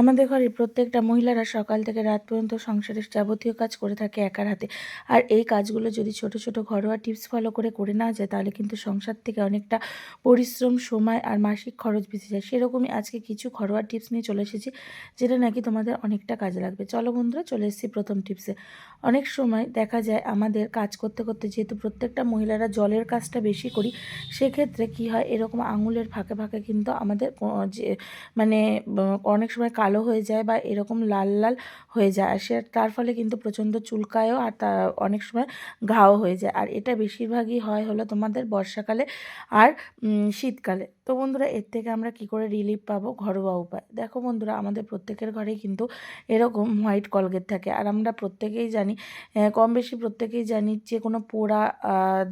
আমাদের ঘরের প্রত্যেকটা মহিলারা সকাল থেকে রাত পর্যন্ত সংসারের যাবতীয় কাজ করে থাকে একার হাতে। আর এই কাজগুলো যদি ছোট ছোট ঘরোয়া টিপস ফলো করে করে নেওয়া যায়, তাহলে কিন্তু সংসার থেকে অনেকটা পরিশ্রম, সময় আর মাসিক খরচ বেঁচে যায়। সেরকমই আজকে কিছু ঘরোয়া টিপস নিয়ে চলে এসেছি, যেটা নাকি তোমাদের অনেকটা কাজে লাগবে। চলো বন্ধুরা, চলে এসেছি প্রথম টিপসে। অনেক সময় দেখা যায় আমাদের কাজ করতে করতে যেহেতু প্রত্যেকটা মহিলারা জলের কাজটা বেশি করি, সেক্ষেত্রে কি হয়, এরকম আঙুলের ফাঁকে ফাঁকে কিন্তু আমাদের যে মানে অনেক সময় কালো হয়ে যায় বা এরকম লাল লাল হয়ে যায়। আর সে তার ফলে কিন্তু প্রচণ্ড চুলকায়ও আর তা অনেক সময় ঘাও হয়ে যায়। আর এটা বেশিরভাগই হয় হলো তোমাদের বর্ষাকালে আর শীতকালে। তো বন্ধুরা, এর থেকে আমরা কি করে রিলিফ পাবো? ঘরোয়া উপায়। দেখো বন্ধুরা, আমাদের প্রত্যেকের ঘরেই কিন্তু এরকম হোয়াইট কলগেট থাকে। আর আমরা প্রত্যেকেই জানি কম বেশি প্রত্যেকেই জানি যে কোনো পোড়া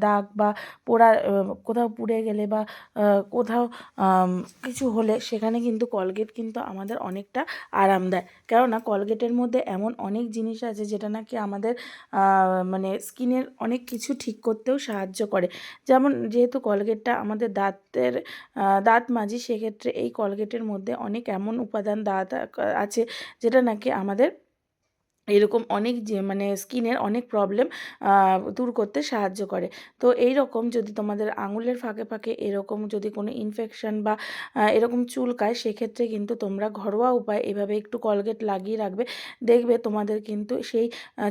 দাগ বা পোড়া কোথাও পুড়ে গেলে বা কোথাও কিছু হলে সেখানে কিন্তু কলগেট কিন্তু আমাদের অনেকটা আরাম দেয়। কেননা কলগেটের মধ্যে এমন অনেক জিনিস আছে যেটা নাকি আমাদের মানে স্কিনের অনেক কিছু ঠিক করতেও সাহায্য করে। যেমন যেহেতু কলগেটটা আমাদের দাঁতের দাঁত মাজি, সেক্ষেত্রে এই কলগেটের মধ্যে অনেক এমন উপাদান দাঁত আছে যেটা নাকি আমাদের এরকম অনেক যে মানে স্কিনের অনেক প্রবলেম দূর করতে সাহায্য করে। তো এই রকম যদি তোমাদের আঙুলের ফাঁকে ফাঁকে এরকম যদি কোনো ইনফেকশন বা এরকম চুলকায়, সেক্ষেত্রে কিন্তু তোমরা ঘরোয়া উপায় এভাবে একটু কলগেট লাগিয়ে রাখবে। দেখবে তোমাদের কিন্তু সেই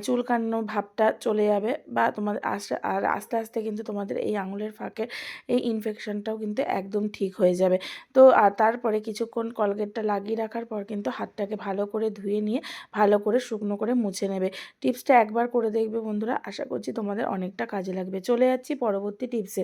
চুলকানো ভাবটা চলে যাবে বা তোমাদের আস্তে আর আস্তে আস্তে কিন্তু তোমাদের এই আঙুলের ফাঁকের এই ইনফেকশনটাও কিন্তু একদম ঠিক হয়ে যাবে। তো, আর তারপরে কিছুক্ষণ কলগেটটা লাগিয়ে রাখার পর কিন্তু হাতটাকে ভালো করে ধুয়ে নিয়ে, ভালো করে শুকনো করে মুছে নেবে। টিপসটা একবার করে দেখবে বন্ধুরা। আশা করছি তোমাদের অনেকটা কাজে লাগবে। চলে যাচ্ছি পরবর্তী টিপসে।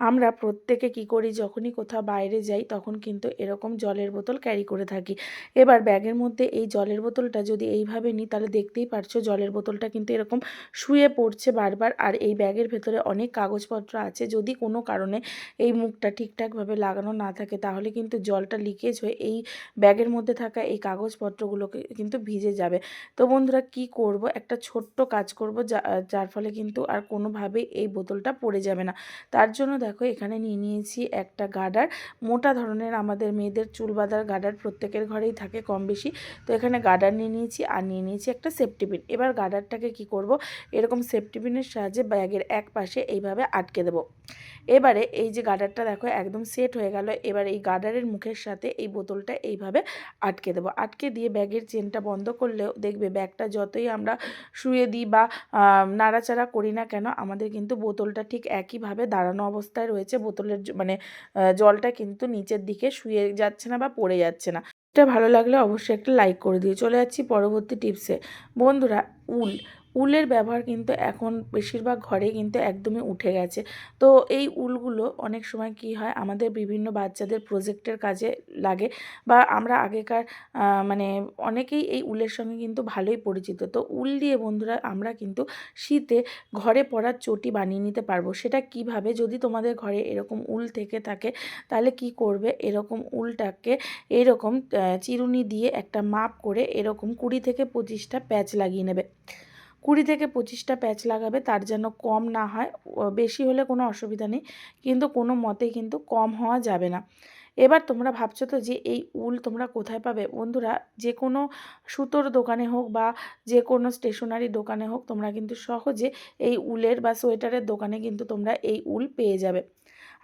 আমরা প্রত্যেকে কি করি? যখনই কোথাও বাইরে যাই, তখন কিন্তু এরকম জলের বোতল ক্যারি করে থাকি। এবার ব্যাগের মধ্যে এই জলের বোতলটা যদি এইভাবে নিই, তাহলে দেখতেই পারছ জলের বোতলটা কিন্তু এরকম শুয়ে পড়ছে বারবার। আর এই ব্যাগের ভেতরে অনেক কাগজপত্র আছে। যদি কোনো কারণে এই মুখটা ঠিকঠাকভাবে লাগানো না থাকে, তাহলে কিন্তু জলটা লিকেজ হয়ে এই ব্যাগের মধ্যে থাকা এই কাগজপত্রগুলোকে কিন্তু ভিজে যাবে। তো বন্ধুরা, কি করব? একটা ছোট্ট কাজ করব, যা, যার ফলে কিন্তু আর কোনোভাবেই এই বোতলটা পড়ে যাবে না। তার জন্য দেখো, এখানে নিয়ে নিয়েছি একটা গার্ডার মোটা ধরনের আমাদের মেয়েদের চুল বাঁধার গার্ডার প্রত্যেকের ঘরেই থাকে কম বেশি। তো এখানে গার্ডার নিয়ে নিয়েছি আর নিয়ে নিয়েছি একটা সেফটি পিন। এবার গার্ডারটাকে কি করব? এরকম সেফটি পিনের সাহায্যে ব্যাগের এক পাশে এইভাবে আটকে দেবো। এবারে এই যে গার্ডারটা দেখো, একদম সেট হয়ে গেল। এবার এই গার্ডারের মুখের সাথে এই বোতলটা এইভাবে আটকে দেবো। আটকে দিয়ে ব্যাগের চেনটা বন্ধ করলেও দেখবে ব্যাগটা যতই আমরা শুয়ে দিই বা নাড়াচাড়া করি না কেন, আমাদের কিন্তু বোতলটা ঠিক একইভাবে দাঁড়ানো অবস্থায় রয়েছে, বোতলের মানে জলটা কিন্তু নিচের দিকে শুয়ে যাচ্ছে না বা পড়ে যাচ্ছে না। এটা ভালো লাগলে অবশ্যই একটা লাইক করে দিও। চলে যাচ্ছি পরবর্তী টিপসে বন্ধুরা, উল উলের ব্যবহার কিন্তু এখন বেশিরভাগ ঘরে কিন্তু একদমই উঠে গেছে। তো এই উলগুলো অনেক সময় কি হয়, আমাদের বিভিন্ন বাচ্চাদের প্রজেক্টের কাজে লাগে বা আমরা আগেকার মানে অনেকেই এই উলের সঙ্গে কিন্তু ভালোই পরিচিত। তো উল দিয়ে বন্ধুরা আমরা কিন্তু শীতে ঘরে পরার চটি বানিয়ে নিতে পারব। সেটা কীভাবে? যদি তোমাদের ঘরে এরকম উল থেকে থাকে, তাহলে কি করবে? এরকম উলটাকে এরকম চিরুনি দিয়ে একটা মাপ করে এরকম কুড়ি থেকে পঁচিশটা প্যাচ লাগিয়ে নেবে। কুড়ি থেকে পঁচিশটা প্যাচ লাগাবে, তার যেন কম না হয়। বেশি হলে কোনো অসুবিধা নেই, কিন্তু কোনো মতেই কিন্তু কম হওয়া যাবে না। এবার তোমরা ভাবছ তো যে এই উল তোমরা কোথায় পাবে? বন্ধুরা, যে কোনো সুতোর দোকানে হোক বা যে কোনো স্টেশনারি দোকানে হোক, তোমরা কিন্তু সহজে এই উলের বা সোয়েটারের দোকানে কিন্তু তোমরা এই উল পেয়ে যাবে।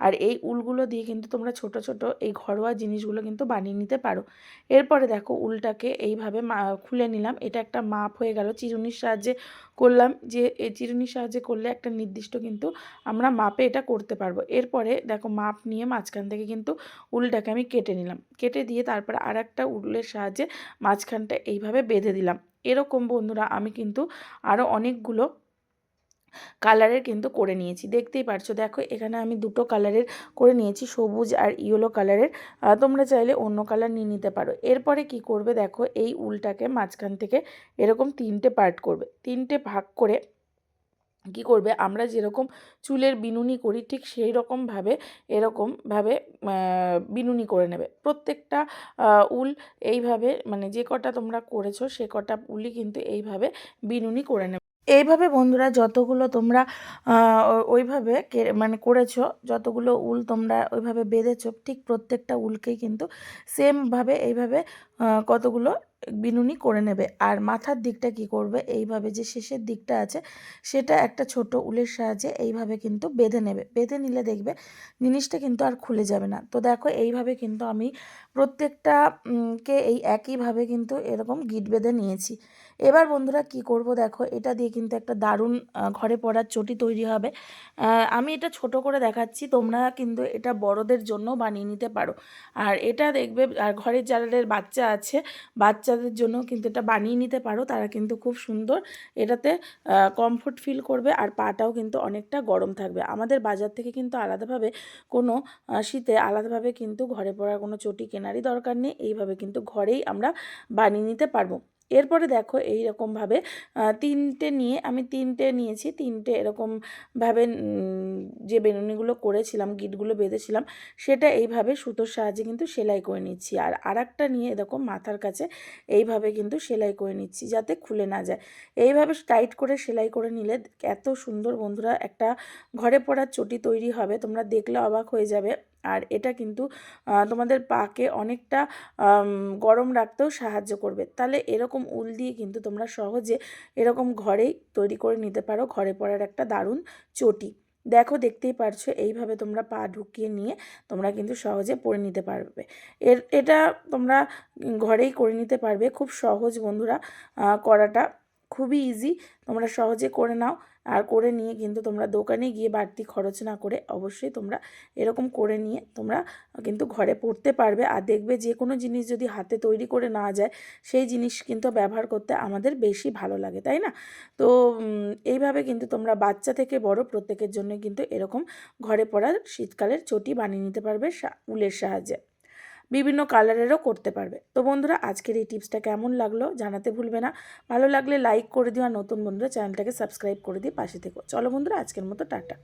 আর এই উলগুলো দিয়ে কিন্তু তোমরা ছোট ছোট এই ঘরোয়া জিনিসগুলো কিন্তু বানিয়ে নিতে পারো। এরপরে দেখো উলটাকে এইভাবে খুলে নিলাম। এটা একটা মাপ হয়ে গেল। চিরুনির সাহায্যে করলাম যে এই চিরুনির সাহায্যে করলে একটা নির্দিষ্ট কিন্তু আমরা মাপে এটা করতে পারব। এরপরে দেখো মাপ নিয়ে মাঝখান থেকে কিন্তু উলটাকে আমি কেটে নিলাম। কেটে দিয়ে তারপরে আর একটা উলের সাহায্যে মাঝখানটা এইভাবে বেঁধে দিলাম। এরকম বন্ধুরা আমি কিন্তু আরও অনেকগুলো কালারের কিন্তু করে নিয়েছি। দেখতেই পারছ, দেখো এখানে আমি দুটো কালারের করে নিয়েছি, সবুজ আর ইয়েলো কালারের তোমরা চাইলে অন্য কালার নিয়ে নিতে পারো। এরপরে কি করবে দেখো, এই উলটাকে মাঝখান থেকে এরকম তিনটে পার্ট করবে। তিনটে ভাগ করে কি করবে, আমরা যেরকম চুলের বিনুনি করি, ঠিক সেই রকমভাবে এরকমভাবে বিনুনি করে নেবে। প্রত্যেকটা উল এইভাবে মানে যে কটা তোমরা করেছ, সে কটা উলই কিন্তু এইভাবে বিনুনি করে নেবে। এইভাবে বন্ধুরা যতগুলো তোমরা ওইভাবে মানে করেছ যতগুলো উল তোমরা ওইভাবে বেঁধেছো ঠিক প্রত্যেকটা উলকেই কিন্তু সেমভাবে এইভাবে কতগুলো বিনুনি করে নেবে। আর মাথার দিকটা কি করবে? এইভাবে যে শেষের দিকটা আছে সেটা একটা ছোট উলের সাহায্যে এইভাবে কিন্তু বেঁধে নেবে। বেঁধে নিলে দেখবে জিনিসটা কিন্তু আর খুলে যাবে না। তো দেখো এইভাবে কিন্তু আমি প্রত্যেকটা উম, কে এই একইভাবে কিন্তু এরকম গিট বেঁধে নিয়েছি। এবার বন্ধুরা কি করব দেখো, এটা দিয়ে কিন্তু একটা দারুণ ঘরে পড়ার চটি তৈরি হবে। আমি এটা ছোট করে দেখাচ্ছি, তোমরা কিন্তু এটা বড়দের জন্য বানিয়ে নিতে পারো। আর এটা দেখবে, আর ঘরের যাদের বাচ্চা আছে, বাচ্চাদের জন্য কিন্তু এটা বানিয়ে নিতে পারো, তারা কিন্তু খুব সুন্দর এটাতে কমফোর্ট ফিল করবে আর পাটাও কিন্তু অনেকটা গরম থাকবে। আমাদের বাজার থেকে কিন্তু আলাদাভাবে কোনো শীতে আলাদাভাবে কিন্তু ঘরে পড়ার কোনো চটি কেনারই দরকার নেই, এইভাবে কিন্তু ঘরেই আমরা বানিয়ে নিতে পারব। এরপরে দেখো এই রকমভাবে তিনটে নিয়ে আমি তিনটে নিয়েছি, তিনটে এরকমভাবে যে বেনুনিগুলো করেছিলাম, গিটগুলো বেঁধেছিলাম, সেটা এইভাবে সুতোর সাহায্যে কিন্তু সেলাই করে নিচ্ছি। আর আরেকটা নিয়ে এরকম মাথার কাছে এইভাবে কিন্তু সেলাই করে নিচ্ছি যাতে খুলে না যায়। এইভাবে টাইট করে সেলাই করে নিলে এত সুন্দর বন্ধুরা একটা ঘরে পড়ার চটি তৈরি হবে, তোমরা দেখলে অবাক হয়ে যাবে। আর এটা কিন্তু তোমাদের পাকে অনেকটা গরম রাখতেও সাহায্য করবে। তাহলে এরকম উল দিয়ে কিন্তু তোমরা সহজে এরকম ঘরেই তৈরি করে নিতে পারো। ঘরে পড়ার একটা দারুণ চটি। দেখো, দেখতেই পারছ, এইভাবে তোমরা পা ঢুকিয়ে নিয়ে তোমরা কিন্তু সহজে পরে নিতে পারবে। এর, এটা তোমরা ঘরেই করে নিতে পারবে। খুব সহজ বন্ধুরা করাটা খুবই ইজি তোমরা সহজে করে নাও। আর করে নিয়ে কিন্তু তোমরা দোকানে গিয়ে বাড়তি খরচ না করে অবশ্যই তোমরা এরকম করে নিয়ে তোমরা কিন্তু ঘরে পড়তে পারবে। আর দেখবে যে কোনো জিনিস যদি হাতে তৈরি করে না যায়, সেই জিনিস কিন্তু ব্যবহার করতে আমাদের বেশি ভালো লাগে, তাই না? তো এইভাবে কিন্তু তোমরা বাচ্চা থেকে বড় প্রত্যেকের জন্য কিন্তু এরকম ঘরে পড়ার শীতকালের চটি বানিয়ে নিতে পারবে উলের সাহায্যে। বিভিন্ন কালারেরও করতে পারবে। তো বন্ধুরা, আজকের এই টিপসটা কেমন লাগল জানাতে ভুলবে না। ভালো লাগলে লাইক করে দিও আর নতুন বন্ধুরা চ্যানেলটাকে সাবস্ক্রাইব করে দিয়ে পাশে থেকো। চলো বন্ধুরা, আজকের মতো টাটা।